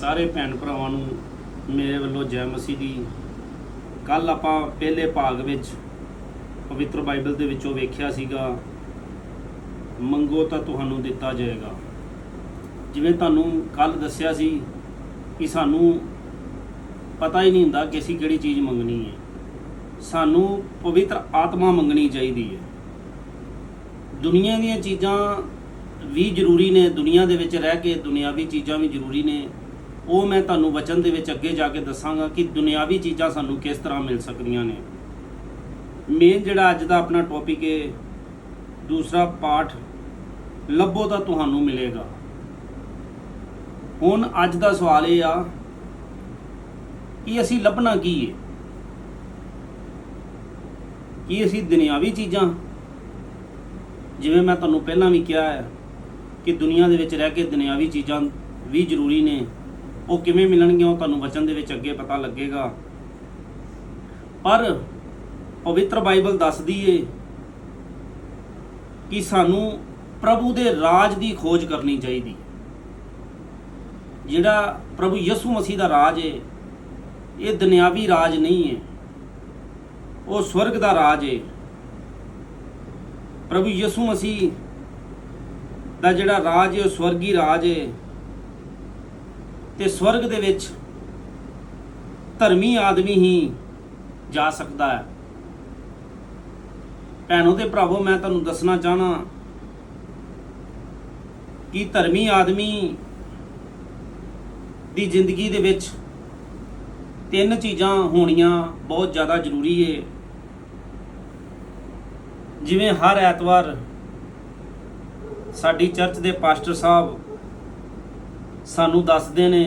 ਸਾਰੇ ਭੈਣ ਭਰਾਵਾਂ ਨੂੰ ਮੇਰੇ ਵੱਲੋਂ ਜੈ ਮਸੀਹ ਦੀ ਕੱਲ ਆਪਾਂ ਪਹਿਲੇ ਭਾਗ ਵਿੱਚ ਪਵਿੱਤਰ ਬਾਈਬਲ ਦੇ ਵਿੱਚੋਂ ਵੇਖਿਆ ਸੀਗਾ, ਮੰਗੋ ਤਾਂ ਤੁਹਾਨੂੰ ਦਿੱਤਾ ਜਾਏਗਾ। ਜਿਵੇਂ ਤੁਹਾਨੂੰ ਕੱਲ ਦੱਸਿਆ ਸੀ ਕਿ ਸਾਨੂੰ ਪਤਾ ਹੀ ਨਹੀਂ ਹੁੰਦਾ ਕਿ ਅਸੀਂ ਕਿਹੜੀ ਚੀਜ਼ ਮੰਗਣੀ ਹੈ। ਸਾਨੂੰ ਪਵਿੱਤਰ ਆਤਮਾ ਮੰਗਣੀ ਚਾਹੀਦੀ ਹੈ। ਦੁਨੀਆ ਦੀਆਂ ਚੀਜ਼ਾਂ ਵੀ ਜ਼ਰੂਰੀ ਨੇ, ਦੁਨੀਆ ਦੇ ਵਿੱਚ ਰਹਿ ਕੇ ਦੁਨਿਆਵੀ ਚੀਜ਼ਾਂ ਵੀ ਜ਼ਰੂਰੀ ਨੇ। ਉਹ ਮੈਂ ਤੁਹਾਨੂੰ ਵਚਨ ਦੇ ਵਿੱਚ ਅੱਗੇ ਜਾ ਕੇ ਦੱਸਾਂਗਾ ਕਿ ਦੁਨਿਆਵੀ ਚੀਜ਼ਾਂ ਸਾਨੂੰ ਕਿਸ ਤਰ੍ਹਾਂ ਮਿਲ ਸਕਦੀਆਂ ਨੇ। ਮੇਨ ਜਿਹੜਾ ਅੱਜ ਦਾ ਆਪਣਾ ਟੌਪਿਕ ਹੈ ਦੂਸਰਾ ਪਾਠ ਲੱਭੋ ਤਾਂ ਤੁਹਾਨੂੰ ਮਿਲੇਗਾ। ਹੁਣ ਅੱਜ ਦਾ ਸਵਾਲ ਇਹ ਆ ਕਿ ਅਸੀਂ ਲੱਭਣਾ ਕੀ ਹੈ ਕੀ ਅਸੀਂ ਦੁਨਿਆਵੀ ਚੀਜ਼ਾਂ? ਜਿਵੇਂ ਮੈਂ ਤੁਹਾਨੂੰ ਪਹਿਲਾਂ ਵੀ ਕਿਹਾ ਹੈ ਕਿ ਦੁਨੀਆ ਦੇ ਵਿੱਚ ਰਹਿ ਕੇ ਦੁਨਿਆਵੀ ਚੀਜ਼ਾਂ ਵੀ ਜ਼ਰੂਰੀ ਨੇ। ਉਹ ਕਿਵੇਂ ਮਿਲਣਗੀਆਂ ਉਹ ਤੁਹਾਨੂੰ ਵਚਨ ਦੇ ਵਿੱਚ ਅੱਗੇ ਪਤਾ ਲੱਗੇਗਾ। ਪਰ ਪਵਿੱਤਰ ਬਾਈਬਲ ਦੱਸਦੀ ਏ ਕਿ ਸਾਨੂੰ ਪ੍ਰਭੂ ਦੇ ਰਾਜ ਦੀ ਖੋਜ ਕਰਨੀ ਚਾਹੀਦੀ। ਜਿਹੜਾ ਪ੍ਰਭੂ ਯਿਸੂ ਮਸੀਹ ਦਾ ਰਾਜ ਏ, ਇਹ ਦੁਨਿਆਵੀ ਰਾਜ ਨਹੀਂ ਹੈ ਉਹ ਸਵਰਗ ਦਾ ਰਾਜ ਏ। ਪ੍ਰਭੂ ਯਿਸੂ ਮਸੀਹ ਦਾ ਜਿਹੜਾ ਰਾਜ ਹੈ ਉਹ ਸਵਰਗੀ ਰਾਜ ਹੈ ਤੇ ਸਵਰਗ ਦੇ ਵਿੱਚ ਧਰਮੀ ਆਦਮੀ ਹੀ ਜਾ ਸਕਦਾ ਹੈ। ਭੈਣੋ ਤੇ ਭਰਾਵੋ, ਮੈਂ ਤੁਹਾਨੂੰ ਦੱਸਣਾ ਚਾਹਨਾ ਕਿ ਧਰਮੀ ਆਦਮੀ ਦੀ ਜ਼ਿੰਦਗੀ ਦੇ ਵਿੱਚ ਤਿੰਨ ਚੀਜ਼ਾਂ ਹੋਣੀਆਂ ਬਹੁਤ ਜ਼ਿਆਦਾ ਜ਼ਰੂਰੀ ਹੈ ਜਿਵੇਂ ਹਰ ਐਤਵਾਰ ਸਾਡੀ ਚਰਚ ਦੇ ਪਾਸਟਰ ਸਾਹਿਬ ਸਾਨੂੰ ਦੱਸਦੇ ਨੇ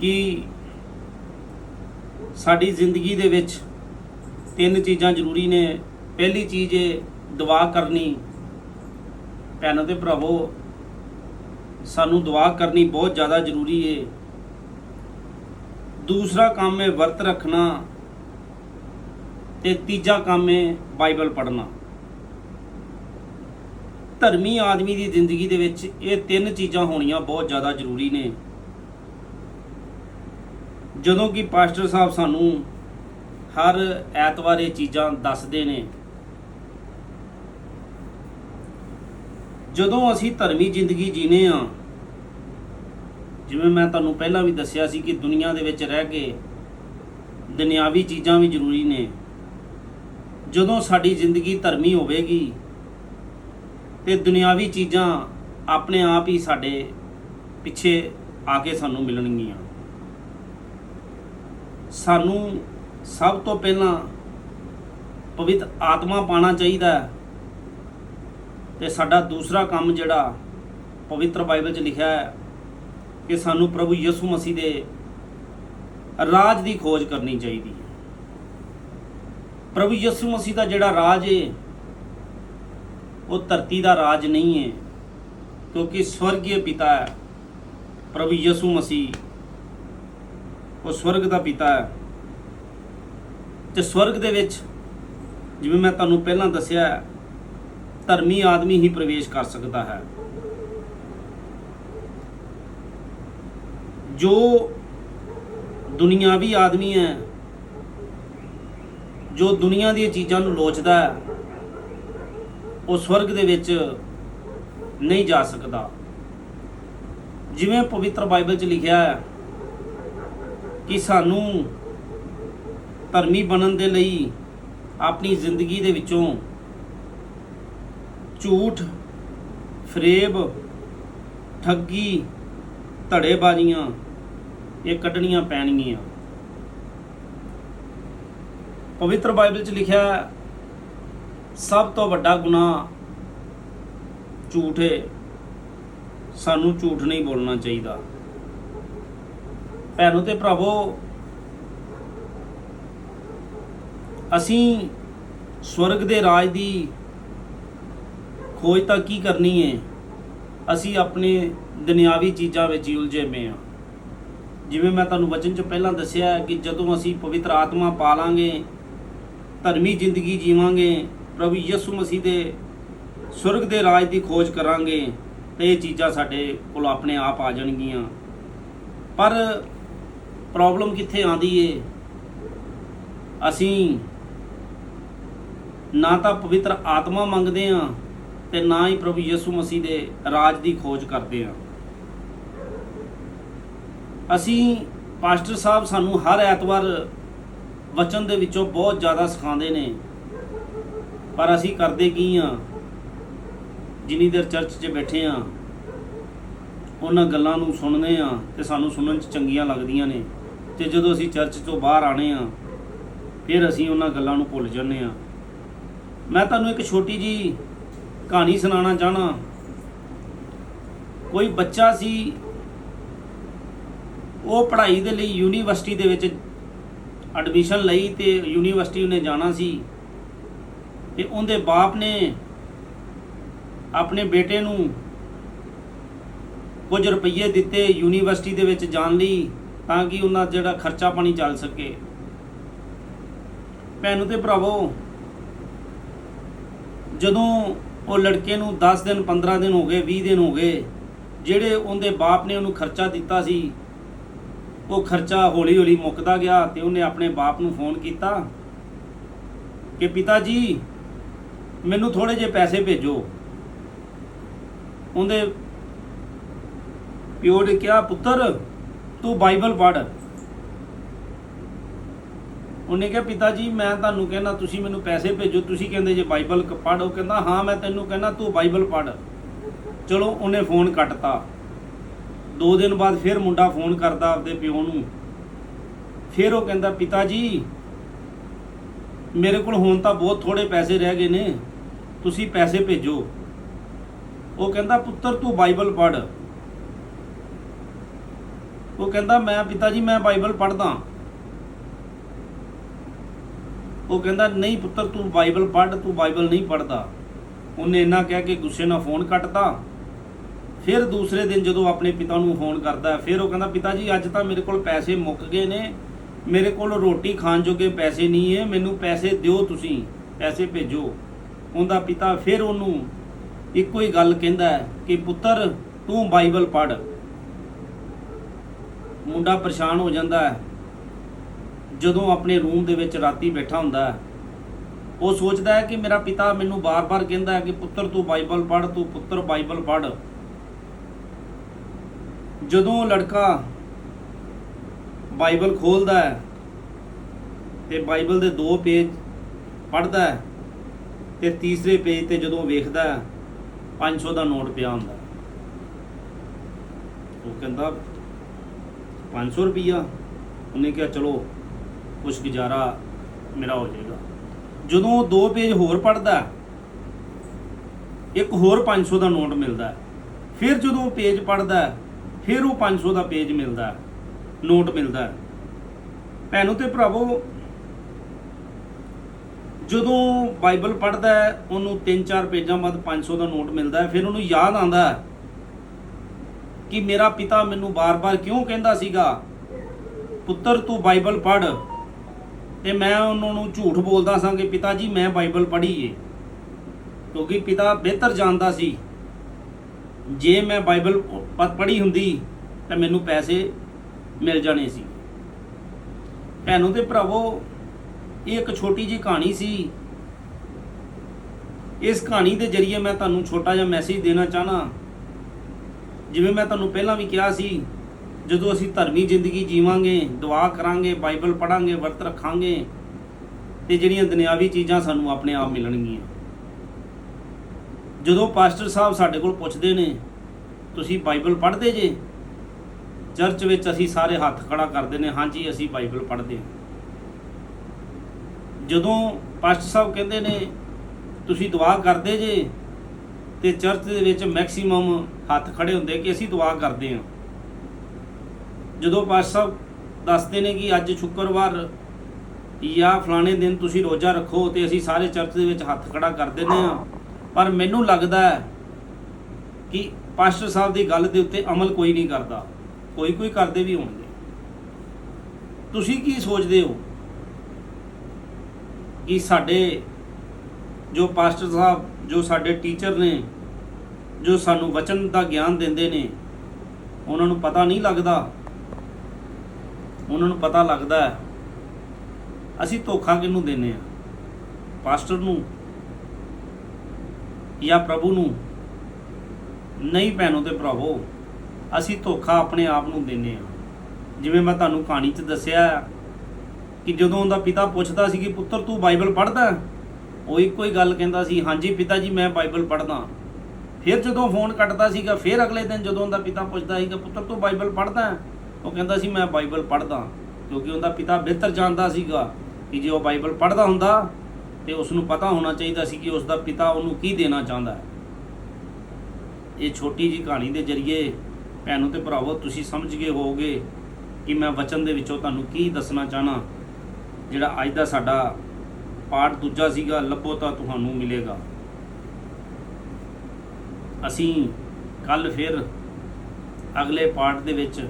ਕਿ ਸਾਡੀ ਜ਼ਿੰਦਗੀ ਦੇ ਵਿੱਚ ਤਿੰਨ ਚੀਜ਼ਾਂ ਜ਼ਰੂਰੀ ਨੇ। ਪਹਿਲੀ ਚੀਜ਼ ਹੈ ਦੁਆ ਕਰਨੀ। ਭੈਣੋ ਤੇ ਭਰਾਵੋ, ਸਾਨੂੰ ਦੁਆ ਕਰਨੀ ਬਹੁਤ ਜ਼ਿਆਦਾ ਜ਼ਰੂਰੀ ਹੈ ਦੂਸਰਾ ਕੰਮ ਹੈ ਵਰਤ ਰੱਖਣਾ ਤੇ ਤੀਜਾ ਕੰਮ ਹੈ ਬਾਈਬਲ ਪੜ੍ਹਨਾ। ਧਰਮੀ ਆਦਮੀ ਦੀ ਜ਼ਿੰਦਗੀ ਦੇ ਵਿੱਚ ਇਹ ਤਿੰਨ ਚੀਜ਼ਾਂ ਹੋਣੀਆਂ ਬਹੁਤ ਜ਼ਿਆਦਾ ਜ਼ਰੂਰੀ ਨੇ। ਜਦੋਂ ਕਿ ਪਾਸਟਰ ਸਾਹਿਬ ਸਾਨੂੰ ਹਰ ਐਤਵਾਰ ਇਹ ਚੀਜ਼ਾਂ ਦੱਸਦੇ ਨੇ। ਜਦੋਂ ਅਸੀਂ ਧਰਮੀ ਜ਼ਿੰਦਗੀ ਜੀਨੇ ਆ, ਜਿਵੇਂ ਮੈਂ ਤੁਹਾਨੂੰ ਪਹਿਲਾਂ ਵੀ ਦੱਸਿਆ ਸੀ ਕਿ ਦੁਨੀਆ ਦੇ ਵਿੱਚ ਰਹਿ ਕੇ ਦੁਨਿਆਵੀ ਚੀਜ਼ਾਂ ਵੀ ਜ਼ਰੂਰੀ ਨੇ। ਜਦੋਂ ਸਾਡੀ ਜ਼ਿੰਦਗੀ ਧਰਮੀ ਹੋਵੇਗੀ ਤੇ ਦੁਨਿਆਵੀ ਚੀਜ਼ਾਂ ਆਪਣੇ ਆਪ ਹੀ ਸਾਡੇ ਪਿੱਛੇ ਆ ਕੇ ਸਾਨੂੰ ਮਿਲਣਗੀਆਂ। ਸਾਨੂੰ ਸਭ ਤੋਂ ਪਹਿਲਾਂ ਪਵਿੱਤ ਆਤਮਾ ਪਾਣਾ ਚਾਹੀਦਾ ਹੈ ਤੇ ਸਾਡਾ ਦੂਸਰਾ ਕੰਮ ਜਿਹੜਾ ਪਵਿੱਤਰ ਬਾਈਬਲ 'ਚ ਲਿਖਿਆ ਹੈ ਕਿ ਸਾਨੂੰ ਪ੍ਰਭੂ ਯਿਸੂ ਮਸੀਹ ਦੇ ਰਾਜ ਦੀ ਖੋਜ ਕਰਨੀ ਚਾਹੀਦੀ ਹੈ। ਪ੍ਰਭੂ ਯਿਸੂ ਮਸੀਹ ਦਾ ਜਿਹੜਾ ਰਾਜ ਹੈ ਉਹ ਧਰਤੀ ਦਾ ਰਾਜ ਨਹੀਂ ਹੈ, ਕਿਉਂਕਿ ਸਵਰਗੀ ਪਿਤਾ ਹੈ, ਪ੍ਰਭੂ ਯਿਸੂ ਮਸੀਹ। ਉਹ ਸਵਰਗ ਦਾ ਪਿਤਾ ਹੈ। ਤੇ ਸਵਰਗ ਦੇ ਵਿੱਚ, ਜਿਵੇਂ ਮੈਂ ਤੁਹਾਨੂੰ ਪਹਿਲਾਂ ਦੱਸਿਆ ਧਰਮੀ ਆਦਮੀ ਹੀ ਪ੍ਰਵੇਸ਼ ਕਰ ਸਕਦਾ ਹੈ। ਜੋ ਦੁਨੀਆਵੀ ਆਦਮੀ ਹੈ, ਜੋ ਦੁਨੀਆ ਦੀਆਂ ਚੀਜ਼ਾਂ ਨੂੰ ਲੋਚਦਾ ਹੈ ਉਹ ਸਵਰਗ ਦੇ ਵਿੱਚ ਨਹੀਂ ਜਾ ਸਕਦਾ। ਜਿਵੇਂ ਪਵਿੱਤਰ ਬਾਈਬਲ 'ਚ ਲਿਖਿਆ ਹੈ ਕਿ ਸਾਨੂੰ ਧਰਮੀ ਬਣਨ ਦੇ ਲਈ ਆਪਣੀ ਜ਼ਿੰਦਗੀ ਦੇ ਵਿੱਚੋਂ ਝੂਠ, ਫਰੇਬ, ਠੱਗੀ, ਧੜੇਬਾਜ਼ੀਆਂ ਇਹ ਕੱਢਣੀਆਂ ਪੈਣਗੀਆਂ। ਪਵਿੱਤਰ ਬਾਈਬਲ 'ਚ ਲਿਖਿਆ ਸਭ ਤੋਂ ਵੱਡਾ ਗੁਨਾਹ ਝੂਠ ਹੈ ਸਾਨੂੰ ਝੂਠ ਨਹੀਂ ਬੋਲਣਾ ਚਾਹੀਦਾ। ਭੈਣੋ ਤੇ ਭਰਾਵੋ, ਅਸੀਂ ਸਵਰਗ ਦੇ ਰਾਜ ਦੀ ਖੋਜ ਤਾਂ ਕੀ ਕਰਨੀ ਹੈ ਅਸੀਂ ਆਪਣੇ ਦੁਨਿਆਵੀ ਚੀਜ਼ਾਂ ਵਿੱਚ ਹੀ ਉਲਝੇ ਪਏ ਹਾਂ ਜਿਵੇਂ ਮੈਂ ਤੁਹਾਨੂੰ ਵਚਨ 'ਚ ਪਹਿਲਾਂ ਦੱਸਿਆ ਕਿ ਜਦੋਂ ਅਸੀਂ ਪਵਿੱਤਰ ਆਤਮਾ ਪਾ ਲਾਂਗੇ ਧਰਮੀ ਜ਼ਿੰਦਗੀ ਜੀਵਾਂਗੇ ਪ੍ਰਭੂ ਯਿਸੂ ਮਸੀਹ ਦੇ ਸੁਰਗ ਦੇ ਰਾਜ ਦੀ ਖੋਜ ਕਰਾਂਗੇ ਤੇ ਇਹ ਚੀਜ਼ਾਂ ਸਾਡੇ ਕੋਲ ਆਪਣੇ ਆਪ ਆ ਜਾਣਗੀਆਂ। ਪਰ ਪ੍ਰੋਬਲਮ ਕਿੱਥੇ ਆਂਦੀ ਏ? ਅਸੀਂ ਨਾ ਤਾਂ ਪਵਿੱਤਰ ਆਤਮਾ ਮੰਗਦੇ ਆ ਤੇ ਨਾ ਹੀ ਪ੍ਰਭੂ ਯਿਸੂ ਮਸੀਹ ਦੇ ਰਾਜ ਦੀ ਖੋਜ ਕਰਦੇ ਆ ਅਸੀਂ ਪਾਸਟਰ ਸਾਹਿਬ ਸਾਨੂੰ ਹਰ ਐਤਵਾਰ ਵਚਨ ਦੇ ਵਿੱਚੋਂ ਬਹੁਤ ਜ਼ਿਆਦਾ ਸਿਖਾਉਂਦੇ ਨੇ। ਪਰ ਅਸੀਂ ਕਰਦੇ ਕੀ ਆ? ਜਿੰਨੀ ਦੇਰ ਚਰਚ 'ਚ ਬੈਠੇ ਆ, ਉਹਨਾਂ ਗੱਲਾਂ ਨੂੰ ਸੁਣਨੇ ਆ ਤੇ ਸਾਨੂੰ ਸੁਣਨ 'ਚ ਚੰਗੀਆਂ ਲੱਗਦੀਆਂ ਨੇ। ਤੇ ਜਦੋਂ ਅਸੀਂ ਚਰਚ ਤੋਂ ਬਾਹਰ ਆਣੇ ਆ, ਫਿਰ ਅਸੀਂ ਉਹਨਾਂ ਗੱਲਾਂ ਨੂੰ ਭੁੱਲ ਜਾਂਦੇ ਆ। ਮੈਂ ਤੁਹਾਨੂੰ ਇੱਕ ਛੋਟੀ ਜੀ ਕਹਾਣੀ ਸੁਣਾਉਣਾ ਚਾਹਣਾ। ਕੋਈ ਬੱਚਾ ਸੀ, ਉਹ ਪੜ੍ਹਾਈ ਦੇ ਲਈ ਯੂਨੀਵਰਸਿਟੀ ਦੇ ਵਿੱਚ ਐਡਮਿਸ਼ਨ ਲਈ ਤੇ ਯੂਨੀਵਰਸਿਟੀ ਉਹਨੇ ਜਾਣਾ ਸੀ। ਤੇ ਉਹਦੇ ਬਾਪ ਨੇ ਆਪਣੇ ਬੇਟੇ ਨੂੰ ਕੁਝ ਰੁਪਏ ਦਿੱਤੇ ਯੂਨੀਵਰਸਿਟੀ ਦੇ ਵਿੱਚ ਜਾਣ ਲਈ ਤਾਂ ਕਿ ਉਹਨਾਂ ਦਾ ਜਿਹੜਾ ਖਰਚਾ ਪਾਣੀ ਚੱਲ ਸਕੇ। ਭੈਣੋ ਤੇ ਭਰਾਵੋ, ਜਦੋਂ ਉਹ ਲੜਕੇ ਨੂੰ 10 ਦਿਨ 15 ਦਿਨ ਹੋ ਗਏ 20 ਦਿਨ ਹੋ ਗਏ, ਜਿਹੜੇ ਉਹਦੇ ਬਾਪ ਨੇ ਉਹਨੂੰ ਖਰਚਾ ਦਿੱਤਾ ਸੀ, ਉਹ ਖਰਚਾ ਹੌਲੀ ਹੌਲੀ ਮੁੱਕਦਾ ਗਿਆ ਤੇ ਉਹਨੇ ਆਪਣੇ ਬਾਪ ਨੂੰ ਫੋਨ ਕੀਤਾ ਕਿ ਪਿਤਾ ਜੀ ਮੈਨੂੰ ਥੋੜੇ ਜਿਹੇ ਪੈਸੇ ਭੇਜੋ। ਉਹਦੇ ਪਿਓ ਨੇ ਕਿਹਾ, ਪੁੱਤਰ, ਤੂੰ ਬਾਈਬਲ ਪੜ੍ਹ। ਉਹਨੇ ਕਿਹਾ ਪਿਤਾ ਜੀ ਮੈਂ ਤੁਹਾਨੂੰ ਕਹਿੰਦਾ, ਤੁਸੀਂ ਮੈਨੂੰ ਪੈਸੇ ਭੇਜੋ। ਤੁਸੀਂ ਕਹਿੰਦੇ ਜੇ ਬਾਈਬਲ ਪੜ੍ਹੋ। ਕਹਿੰਦਾ, ਹਾਂ, ਮੈਂ ਤੈਨੂੰ ਕਹਿੰਦਾ, ਤੂੰ ਬਾਈਬਲ ਪੜ੍ਹ। ਚਲੋ, ਉਹਨੇ ਫੋਨ ਕੱਟਤਾ। ਦੋ ਦਿਨ ਬਾਅਦ ਫਿਰ ਮੁੰਡਾ ਫੋਨ ਕਰਦਾ ਆਪਦੇ ਪਿਓ ਨੂੰ। ਫਿਰ ਉਹ ਕਹਿੰਦਾ ਪਿਤਾ ਜੀ ਮੇਰੇ ਕੋਲ ਹੁਣ ਤਾਂ ਬਹੁਤ ਥੋੜੇ ਪੈਸੇ ਰਹਿ ਗਏ ਨੇ। ਤੁਸੀਂ ਪੈਸੇ ਭੇਜੋ। ਉਹ ਕਹਿੰਦਾ, ਪੁੱਤਰ, ਤੂੰ ਬਾਈਬਲ ਪੜ੍ਹ। ਉਹ ਕਹਿੰਦਾ, ਮੈਂ ਪਿਤਾ ਜੀ ਮੈਂ ਬਾਈਬਲ ਪੜ੍ਹਦਾ। ਉਹ ਕਹਿੰਦਾ, ਨਹੀਂ ਪੁੱਤਰ, ਤੂੰ ਬਾਈਬਲ ਪੜ੍ਹ, ਤੂੰ ਬਾਈਬਲ ਨਹੀਂ ਪੜ੍ਹਦਾ। ਉਹਨੇ ਇੰਨਾ ਕਹਿ ਕੇ ਗੁੱਸੇ ਨਾਲ ਫੋਨ ਕੱਟਤਾ। ਫਿਰ ਦੂਸਰੇ ਦਿਨ ਜਦੋਂ ਆਪਣੇ ਪਿਤਾ ਨੂੰ ਫੋਨ ਕਰਦਾ, ਫਿਰ ਉਹ ਕਹਿੰਦਾ ਪਿਤਾ ਜੀ ਅੱਜ ਤਾਂ ਮੇਰੇ ਕੋਲ ਪੈਸੇ ਮੁੱਕ ਗਏ ਨੇ। ਮੇਰੇ ਕੋਲ ਰੋਟੀ ਖਾਣ ਜੋਗੇ ਪੈਸੇ ਨਹੀਂ ਹੈ। ਮੈਨੂੰ ਪੈਸੇ ਦਿਓ ਤੁਸੀਂ, ਪੈਸੇ ਭੇਜੋ। ਉਹਦਾ ਪਿਤਾ ਫਿਰ ਉਹਨੂੰ ਇੱਕੋ ਹੀ ਗੱਲ ਕਹਿੰਦਾ ਕਿ ਪੁੱਤਰ, ਤੂੰ ਬਾਈਬਲ ਪੜ੍ਹ। ਮੁੰਡਾ ਪਰੇਸ਼ਾਨ ਹੋ ਜਾਂਦਾ ਹੈ। ਜਦੋਂ ਆਪਣੇ ਰੂਮ ਦੇ ਵਿੱਚ ਰਾਤੀ ਬੈਠਾ ਹੁੰਦਾ ਹੈ, ਉਹ ਸੋਚਦਾ ਹੈ ਕਿ ਮੇਰਾ ਪਿਤਾ ਮੈਨੂੰ ਬਾਰ-ਬਾਰ ਕਹਿੰਦਾ ਹੈ ਕਿ ਪੁੱਤਰ, ਤੂੰ ਬਾਈਬਲ ਪੜ੍ਹ, ਤੂੰ ਪੁੱਤਰ ਬਾਈਬਲ ਪੜ੍ਹ। ਜਦੋਂ ਲੜਕਾ ਬਾਈਬਲ ਖੋਲਦਾ ਹੈ ਤੇ ਬਾਈਬਲ ਦੇ ਦੋ ਪੇਜ ਪੜ੍ਹਦਾ ਹੈ ਤੇ ਤੀਸਰੇ ਪੇਜ ਤੇ ਜਦੋਂ ਵੇਖਦਾ ਹੈ 500 ਦਾ ਨੋਟ ਪਿਆ ਹੁੰਦਾ। ਉਹ ਕਹਿੰਦਾ 500 ਰੁਪਈਆ? ਉਹਨੇ ਕਿਹਾ, ਚਲੋ, ਕੁਛ ਗੁਜ਼ਾਰਾ ਮੇਰਾ ਹੋ ਜਾਏਗਾ। ਜਦੋਂ ਦੋ ਪੇਜ ਹੋਰ ਪੜਦਾ ਇੱਕ ਹੋਰ 500 ਦਾ ਨੋਟ ਮਿਲਦਾ। ਫਿਰ ਜਦੋਂ ਉਹ ਪੇਜ ਪੜਦਾ ਫਿਰ ਉਹ 500 ਦਾ ਪੇਜ ਮਿਲਦਾ, ਨੋਟ ਮਿਲਦਾ। ਹੈ। ਭੈਣੋ ਤੇ ਭਰਾਵੋ ਜਦੋਂ ਬਾਈਬਲ ਪੜਦਾ ਉਹਨੂੰ 3-4 ਪੇਜਾਂ ਬਾਅਦ 500 ਦਾ ਨੋਟ ਮਿਲਦਾ ਹੈ, ਫਿਰ ਉਹਨੂੰ ਯਾਦ ਆਉਂਦਾ ਹੈ ਕਿ ਮੇਰਾ ਪਿਤਾ ਮੈਨੂੰ ਬਾਰ-ਬਾਰ ਕਿਉਂ ਕਹਿੰਦਾ ਸੀਗਾ ਪੁੱਤਰ ਤੂੰ ਬਾਈਬਲ ਪੜ੍ਹ ਤੇ ਮੈਂ ਉਹਨਾਂ ਨੂੰ ਝੂਠ ਬੋਲਦਾ ਸਾਂ ਕਿ ਪਿਤਾ ਜੀ ਮੈਂ ਬਾਈਬਲ ਪੜ੍ਹੀ ਏ। ਕਿਉਂਕਿ ਪਿਤਾ ਬਿਹਤਰ ਜਾਣਦਾ ਸੀ ਜੇ ਮੈਂ ਬਾਈਬਲ ਪੜ੍ਹੀ ਹੁੰਦੀ ਤਾਂ ਮੈਨੂੰ ਪੈਸੇ ਮਿਲ ਜਾਣੇ ਸੀ। ਭੈਣੋ ਤੇ ਭਰਾਵੋ ਇਹ ਇੱਕ ਛੋਟੀ ਜੀ ਕਹਾਣੀ ਸੀ। ਇਸ ਕਹਾਣੀ ਦੇ ਜ਼ਰੀਏ ਮੈਂ ਤੁਹਾਨੂੰ ਛੋਟਾ ਜਿਹਾ ਮੈਸੇਜ ਦੇਣਾ ਚਾਹਨਾ। ਜਿਵੇਂ ਮੈਂ ਤੁਹਾਨੂੰ ਪਹਿਲਾਂ ਵੀ ਕਿਹਾ ਸੀ, ਜਦੋਂ ਅਸੀਂ ਧਰਮੀ ਜ਼ਿੰਦਗੀ ਜੀਵਾਂਗੇ, ਦੁਆ ਕਰਾਂਗੇ, ਬਾਈਬਲ ਪੜਾਂਗੇ ਵਰਤ ਰੱਖਾਂਗੇ, ਤੇ ਜਿਹੜੀਆਂ ਦੁਨਿਆਵੀ ਚੀਜ਼ਾਂ ਸਾਨੂੰ ਆਪਣੇ ਆਪ ਮਿਲਣਗੀਆਂ। ਜਦੋਂ ਪਾਸਟਰ ਸਾਹਿਬ ਸਾਡੇ ਕੋਲ ਪੁੱਛਦੇ ਨੇ, ਤੁਸੀਂ ਬਾਈਬਲ ਪੜ੍ਹਦੇ ਜੇ? ਚਰਚ ਵਿੱਚ ਅਸੀਂ ਸਾਰੇ ਹੱਥ ਖੜਾ ਕਰਦੇ ਨੇ, ਹਾਂਜੀ, ਅਸੀਂ ਬਾਈਬਲ ਪੜ੍ਹਦੇ ਹਾਂ। ਜਦੋਂ ਪਾਸਟਰ ਸਾਹਿਬ ਕਹਿੰਦੇ ਨੇ, ਤੁਸੀਂ ਦੁਆ ਕਰਦੇ ਜੇ ਤੇ ਚਰਚ ਦੇ ਵਿੱਚ ਮੈਕਸਿਮਮ ਹੱਥ ਖੜੇ ਹੁੰਦੇ ਕਿ ਅਸੀਂ ਦੁਆ ਕਰਦੇ ਹਾਂ। ਜਦੋਂ ਪਾਸਟਰ ਸਾਹਿਬ ਦੱਸਦੇ ਨੇ ਕਿ ਅੱਜ ਸ਼ੁੱਕਰਵਾਰ ਜਾਂ ਫਲਾਣੇ ਦਿਨ ਤੁਸੀਂ ਰੋਜ਼ਾ ਰੱਖੋ ਤੇ ਅਸੀਂ ਸਾਰੇ ਚਰਚ ਦੇ ਵਿੱਚ ਹੱਥ ਖੜਾ ਕਰ ਦਿੰਦੇ ਹਾਂ, ਪਰ ਮੈਨੂੰ ਲੱਗਦਾ ਹੈ ਕਿ ਪਾਸਟਰ ਸਾਹਿਬ ਦੀ ਗੱਲ ਦੇ ਉੱਤੇ ਅਮਲ ਕੋਈ ਨਹੀਂ ਕਰਦਾ। ਕੋਈ ਕੋਈ ਕਰਦੇ ਵੀ ਹੋਣਗੇ। ਤੁਸੀਂ ਕੀ ਸੋਚਦੇ ਹੋ? ਕਿ ਸਾਡੇ ਜੋ ਪਾਸਟਰ ਸਾਹਿਬ, ਜੋ ਸਾਡੇ ਟੀਚਰ ਨੇ, ਜੋ ਸਾਨੂੰ ਵਚਨ ਦਾ ਗਿਆਨ ਦਿੰਦੇ ਨੇ, ਉਹਨਾਂ ਨੂੰ ਪਤਾ ਨਹੀਂ ਲੱਗਦਾ। ਉਹਨਾਂ ਨੂੰ ਪਤਾ ਲੱਗਦਾ ਅਸੀਂ ਧੋਖਾ ਕਿਹਨੂੰ ਦਿੰਨੇ ਆ ਪਾਸਟਰ ਨੂੰ ਜਾਂ ਪ੍ਰਭੂ ਨੂੰ? ਨਹੀਂ ਭੈਣੋ ਤੇ ਭਰਾਵੋ, ਅਸੀਂ ਧੋਖਾ ਆਪਣੇ ਆਪ ਨੂੰ ਦਿੰਨੇ ਆ ਜਿਵੇਂ ਮੈਂ ਤੁਹਾਨੂੰ ਕਹਾਣੀ 'ਚ ਦੱਸਿਆ ਕਿ ਜਦੋਂ ਉਹਦਾ ਪਿਤਾ ਪੁੱਛਦਾ ਸੀ ਕਿ ਪੁੱਤਰ ਤੂੰ ਬਾਈਬਲ ਪੜ੍ਹਦਾ ਉਹ ਇੱਕੋ ਹੀ ਗੱਲ ਕਹਿੰਦਾ ਸੀ, ਹਾਂਜੀ ਪਿਤਾ ਜੀ, ਮੈਂ ਬਾਈਬਲ ਪੜ੍ਹਦਾ ਫਿਰ ਜਦੋਂ ਫੋਨ ਕੱਟਦਾ ਸੀਗਾ, ਫਿਰ ਅਗਲੇ ਦਿਨ ਜਦੋਂ ਉਹਦਾ ਪਿਤਾ ਪੁੱਛਦਾ ਸੀਗਾ, ਪੁੱਤਰ ਤੂੰ ਬਾਈਬਲ ਪੜ੍ਹਦਾ ਉਹ ਕਹਿੰਦਾ ਸੀ, ਮੈਂ ਬਾਈਬਲ ਪੜ੍ਹਦਾ ਕਿਉਂਕਿ ਉਹਦਾ ਪਿਤਾ ਬਿਹਤਰ ਜਾਣਦਾ ਸੀਗਾ ਕਿ ਜੇ ਉਹ ਬਾਈਬਲ ਪੜ੍ਹਦਾ ਹੁੰਦਾ ਤੇ ਉਸ ਨੂੰ ਪਤਾ ਹੋਣਾ ਚਾਹੀਦਾ ਸੀ ਕਿ ਉਸ ਦਾ ਪਿਤਾ ਉਹਨੂੰ ਕੀ ਦੇਣਾ ਚਾਹੁੰਦਾ ਹੈ। ਇਹ ਛੋਟੀ ਜੀ ਕਹਾਣੀ ਦੇ ਜ਼ਰੀਏ ਭੈਣੋ ਤੇ ਭਰਾਵੋ, ਤੁਸੀਂ ਸਮਝ ਗਏ ਹੋਵੋਗੇ ਕਿ ਮੈਂ ਵਚਨ ਦੇ ਵਿੱਚੋਂ ਤੁਹਾਨੂੰ ਕੀ ਦੱਸਣਾ ਚਾਹਨਾ ਜਿਹੜਾ ਅੱਜ ਦਾ ਸਾਡਾ ਪਾਠ ਦੂਜਾ ਸੀਗਾ, ਲੱਭੋ ਤਾਂ ਤੁਹਾਨੂੰ ਮਿਲੇਗਾ। ਅਸੀਂ ਕੱਲ ਫਿਰ ਅਗਲੇ ਪਾਠ ਦੇ ਵਿੱਚ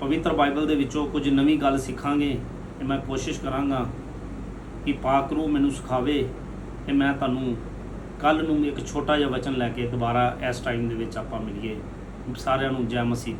ਪਵਿੱਤਰ ਬਾਈਬਲ ਦੇ ਵਿੱਚੋਂ ਕੁਝ ਨਵੀਂ ਗੱਲ ਸਿੱਖਾਂਗੇ ਤੇ ਮੈਂ ਕੋਸ਼ਿਸ਼ ਕਰਾਂਗਾ ਕਿ ਪਾਕ ਰੂਹ ਮੈਨੂੰ ਸਿਖਾਵੇ ਤੇ ਮੈਂ ਤੁਹਾਨੂੰ ਕੱਲ ਨੂੰ ਇੱਕ ਛੋਟਾ ਜਿਹਾ ਵਚਨ ਲੈ ਕੇ ਦੁਬਾਰਾ ਇਸ ਟਾਈਮ ਦੇ ਵਿੱਚ ਆਪਾਂ ਮਿਲੀਏ। ਸਾਰਿਆਂ ਨੂੰ ਜੈ ਮਸੀਹ